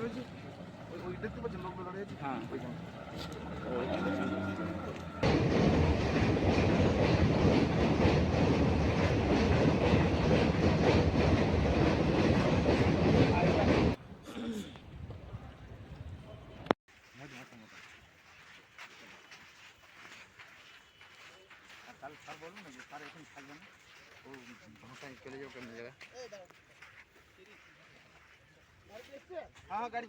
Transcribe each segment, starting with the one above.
রয়েছে ওই ওই দেখতে পাচ্ছেন লোকগুলো দাঁড়িয়ে আছে হ্যাঁ ওইখানে স্যার বলুন না যে স্যার এখানে থাকবেন ও ভাষায় চলে যাও কেমন জায়গায় হ্যাঁ গাড়ি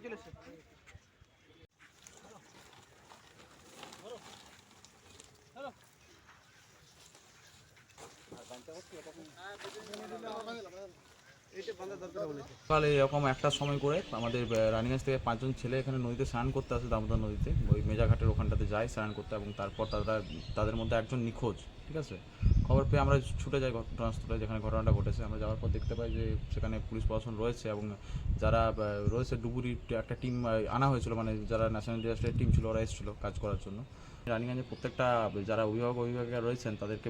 সকালে এরকম একটা সময় করে আমাদের রানিগঞ্জ থেকে পাঁচজন ছেলে এখানে নদীতে স্নান করতে আসে দামোদর নদীতে। ওই মেজাঘাটের ওখানটাতে যায় স্নান করতে এবং তারপর তারা, তাদের মধ্যে একজন নিখোঁজ, ঠিক আছে? খবর পেয়ে আমরা ছুটে যাই ঘটনাস্থলে যেখানে ঘটনাটা ঘটেছে। আমরা যাওয়ার পর দেখতে পাই যে সেখানে পুলিশ প্রশাসন রয়েছে এবং যারা রয়েছে ডুবুরি, একটা টিম আনা হয়েছিল মানে যারা ন্যাশনাল ডিজাস্টার টিম ছিল, ওরা এসেছিল কাজ করার জন্য। রানিগঞ্জে প্রত্যেকটা, যারা অভিভাবক, অভিভাবিকা রয়েছেন, তাদেরকে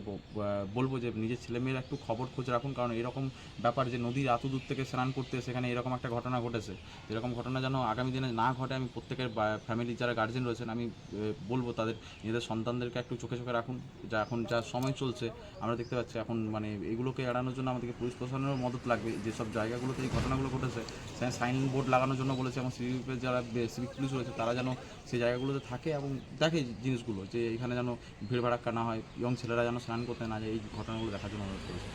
বলব যে নিজের ছেলেমেয়ের একটু খবর খোঁজ রাখুন, কারণ এরকম ব্যাপার যে নদীর এত দূর থেকে স্নান করতে সেখানে এরকম একটা ঘটনা ঘটেছে। এরকম ঘটনা যেন আগামী দিনে না ঘটে, আমি প্রত্যেকের ফ্যামিলির যারা গার্জেন রয়েছেন, আমি বলব তাদের, নিজেদের সন্তানদেরকে একটু চোখে চোখে রাখুন। যা এখন যা সময় চলছে, আমরা দেখতে পাচ্ছি, এখন মানে এগুলোকে এড়ানোর জন্য আমাদেরকে পুলিশ প্রশাসনেরও মদত লাগবে। যেসব জায়গাগুলোতে এই ঘটনাগুলো ঘটেছে সেখানে সাইন বোর্ড লাগানোর জন্য বলেছে এবং সিভিকের যারা সিভিক পুলিশ রয়েছে, তারা যেন সেই জায়গাগুলোতে থাকে এবং দেখে জিনিসগুলো, যে এখানে যেন ভিড় ভাড়াক্কা না হয় ইয়ং ছেলেরা যেন স্নান করতে না যায়, এই ঘটনাগুলো দেখার জন্য অনুরোধ করেছে।